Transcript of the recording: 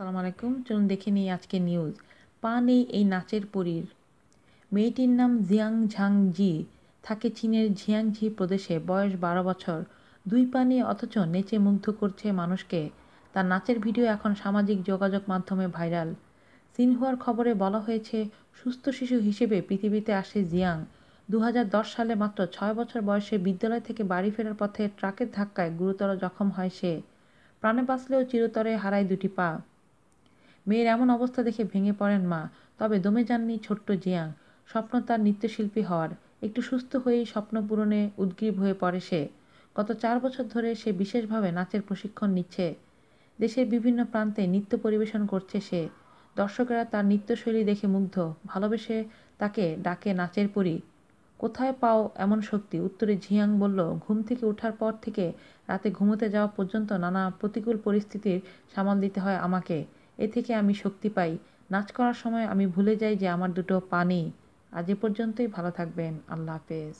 আসসালামু আলাইকুম। চলুন দেখে নিই আজকে নিউজ পা নেই এই নাচের পরীর। মেয়েটির নাম জিয়াং ঝাং জি থাকে চীনের ঝিয়াংঝি প্রদেশে। বয়স বারো বছর। দুই পা নিয়ে অথচ নেচে মুগ্ধ করছে মানুষকে। তার নাচের ভিডিও এখন সামাজিক যোগাযোগ মাধ্যমে ভাইরাল। সিনহুয়ার খবরে বলা হয়েছে, সুস্থ শিশু হিসেবে পৃথিবীতে আসে জিয়াং। দু হাজার দশ সালে মাত্র ছয় বছর বয়সে বিদ্যালয় থেকে বাড়ি ফেরার পথে ট্রাকের ধাক্কায় গুরুতর জখম হয় সে। প্রাণে বাঁচলেও চিরতরে হারায় দুটি পা। মেয়ের এমন অবস্থা দেখে ভেঙে পড়েন মা। তবে দমে যাননি ছোট্ট জিয়াং। স্বপ্ন তার নৃত্যশিল্পী হওয়ার। একটু সুস্থ হয়েই স্বপ্ন পূরণে উদ্গ্রীব হয়ে পড়ে সে। গত চার বছর ধরে সে বিশেষভাবে নাচের প্রশিক্ষণ নিচ্ছে। দেশের বিভিন্ন প্রান্তে নৃত্য পরিবেশন করছে সে। দর্শকেরা তার নৃত্যশৈলী দেখে মুগ্ধ। ভালোবেসে তাকে ডাকে নাচের পরি। কোথায় পাও এমন শক্তি? উত্তরে ঝিয়াং বলল, ঘুম থেকে ওঠার পর থেকে রাতে ঘুমোতে যাওয়া পর্যন্ত নানা প্রতিকূল পরিস্থিতির সামাল দিতে হয় আমাকে। এ থেকে আমি শক্তি পাই। নাচ করার সময় আমি ভুলে যাই যে আমার দুটো পা নেই। আজ এ পর্যন্তই ভালো থাকবেন। আল্লাহ হাফেজ।